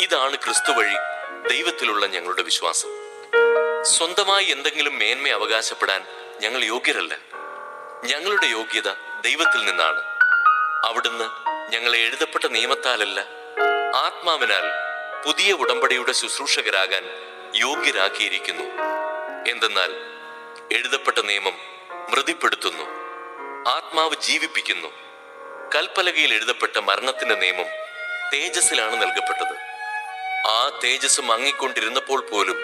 ഇതാണ് ക്രിസ്തു വഴി ദൈവത്തിലുള്ള ഞങ്ങളുടെ വിശ്വാസം. സ്വന്തമായി എന്തെങ്കിലും മേന്മ അവകാശപ്പെടാൻ ഞങ്ങൾ യോഗ്യരല്ല. ഞങ്ങളുടെ യോഗ്യത ദൈവത്തിൽ നിന്നാണ്. അവിടുന്ന് ഞങ്ങളെ എഴുതപ്പെട്ട നിയമത്താലല്ല ആത്മാവിനാൽ പുതിയ ഉടമ്പടിയുടെ ശുശ്രൂഷകരാകാൻ യോഗ്യരാക്കിയിരിക്കുന്നു. എന്തെന്നാൽ എഴുതപ്പെട്ട നിയമം മൃതിപ്പെടുത്തുന്നു ആത്മാവ് ജീവിപ്പിക്കുന്നു. കൽപ്പലകയിൽ എഴുതപ്പെട്ട മരണത്തിന്റെ നിയമം തേജസ്സിലാണ് നൽകപ്പെട്ടത്. ആ തേജസ് മങ്ങിക്കൊണ്ടിരുന്നപ്പോൾ പോലും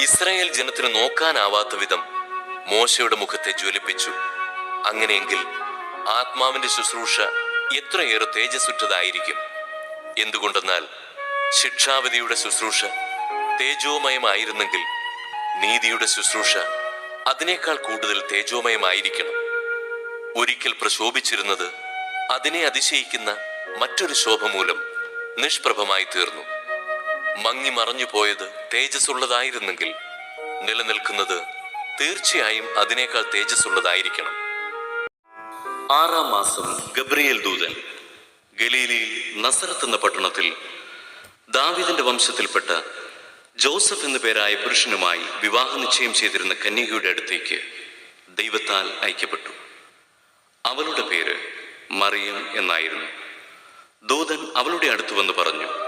ഇസ്രായേൽ ജനത്തിന് നോക്കാനാവാത്ത വിധം മോശയുടെ മുഖത്തെ ജ്വലിപ്പിച്ചു. അങ്ങനെയെങ്കിൽ ആത്മാവിന്റെ ശുശ്രൂഷ എത്രയേറെ തേജസ്സുറ്റതായിരിക്കും? എന്തുകൊണ്ടെന്നാൽ ശിക്ഷാവിധിയുടെ ശുശ്രൂഷ തേജോമയമായിരുന്നെങ്കിൽ നീതിയുടെ ശുശ്രൂഷ അതിനേക്കാൾ കൂടുതൽ തേജോമയമായിരിക്കണം. ഒരിക്കൽ പ്രശോഭിച്ചിരുന്നത് അതിനെ അതിശയിക്കുന്ന മറ്റൊരു ശോഭ മൂലം നിഷ്പ്രഭമായി തീർന്നു മങ്ങി മറഞ്ഞു പോയത് തേജസ്സുള്ളതായിരുന്നെങ്കിൽ നിലനിൽക്കുന്നത് തീർച്ചയായും അതിനേക്കാൾ തേജസ്സുള്ളതായിരിക്കണം. ആറാം മാസം ഗബ്രിയേൽ ദൂതൻ ഗലീലിയിൽ നസറത്ത് എന്ന പട്ടണത്തിൽ ദാവിദിന്റെ വംശത്തിൽപ്പെട്ട ജോസഫ് എന്നു പേരായ പുരുഷനുമായി വിവാഹ നിശ്ചയം ചെയ്തിരുന്ന കന്യകയുടെ അടുത്തേക്ക് ദൈവത്താൽ അയക്കപ്പെട്ടു. അവളുടെ പേര് മറിയം എന്നായിരുന്നു. ദൂതൻ അവളുടെ അടുത്ത് വന്ന് പറഞ്ഞു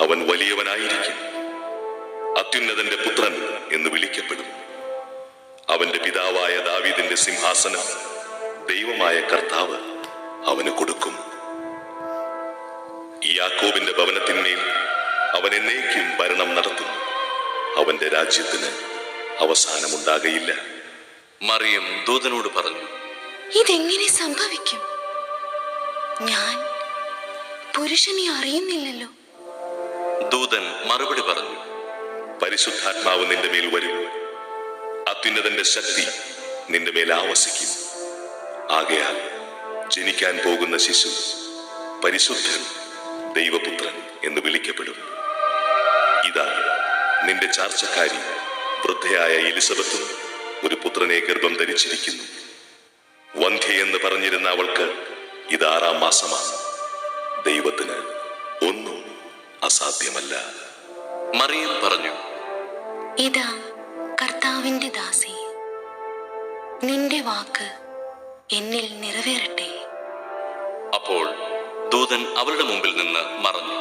അവൻ വലിയവനായിരിക്കും. അത്യുന്നതന്റെ പുത്രൻ എന്ന് വിളിക്കപ്പെടും. അവന്റെ പിതാവായ ദാവീദിന്റെ സിംഹാസനം ദൈവമായ കർത്താവ് അവന് കൊടുക്കും. യാക്കോബിന്റെ ഭവനത്തിന്മേൽ അവൻ എന്നേക്കും ഭരണം നടത്തും. അവന്റെ രാജ്യത്തിന് അവസാനമുണ്ടാകയില്ല. മറിയം ദൂതനോട് പറഞ്ഞു ഇതെങ്ങനെ സംഭവിക്കും? ഞാൻ പുരുഷനെ അറിയുന്നില്ലല്ലോ. ദൂതൻ മറുപടി പറഞ്ഞു പരിശുദ്ധാത്മാവ് നിന്റെ മേൽ വരും. അത്യുന്നതന്റെ ശക്തി നിന്റെ മേൽ ആവസിക്കും. ആകയാൽ ജനിക്കാൻ പോകുന്ന ശിശു പരിശുദ്ധൻ ദൈവപുത്രൻ എന്ന് വിളിക്കപ്പെടും. ഇതാ നിന്റെ ചാർച്ചക്കാരി വൃദ്ധയായ എലിസബത്തും ഒരു പുത്രനെ ഗർഭം ധരിച്ചിരിക്കുന്നു. വന്ധ്യ എന്ന് പറഞ്ഞിരുന്ന അവൾക്ക് ഇത് ആറാം മാസമാണ്. ദൈവത്തിന് അസാധ്യമല്ല. മറിയം പറഞ്ഞു ഇതാ കർത്താവിന്റെ ദാസി. നിന്റെ വാക്ക് എന്നിൽ നിറവേറട്ടെ. അപ്പോൾ ദൂതൻ അവരുടെ മുമ്പിൽ നിന്ന് മറഞ്ഞു